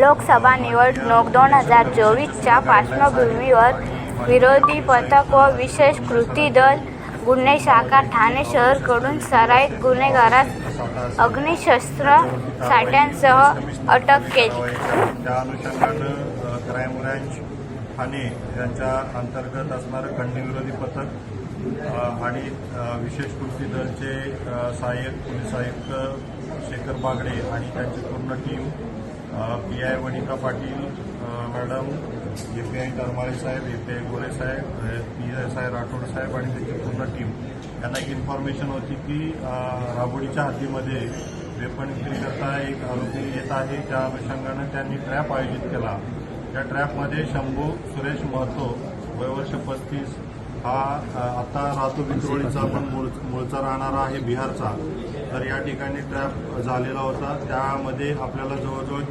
लोकसभा निवडणूक दोन हजार चोवीसच्या पार्श्वभूमीवर विरोधी पथक व विशेष कृती दल गुन्हे शाखा ठाणे शहरकडून सराईत गुन्हेगारास अग्निशस्त्र साठ्यांसह अटक केली. त्या अनुषंगानं क्राईम ब्रँच ठाणे यांच्या अंतर्गत असणारं खंडीविरोधी पथक आणि विशेष कृती दलचे सहाय्यक पोलीस आयुक्त शेखर बागडे आणि त्यांची पूर्ण team P I Vanita Patil madam A P I Tarmale Saheb A P I Gore साहेब पी एस आय राठोड साहेब आणि त्यांची पूर्ण टीम. यांना एक इन्फॉर्मेशन होती की राबोडीच्या हद्दीमध्ये वेपन विक्रीकरता एक आरोपी येत आहे. त्या अनुषंगानं त्यांनी ट्रॅप आयोजित केला. त्या ट्रॅपमध्ये शंभू सुरेश महतो वयवर्ष पस्तीस हा आता राहतो विक्रोळीचा पण मूळ मूळचा राहणारा आहे बिहारचा. तर या ठिकाणी ट्रॅप झालेला होता. त्यामध्ये आपल्याला जवळजवळ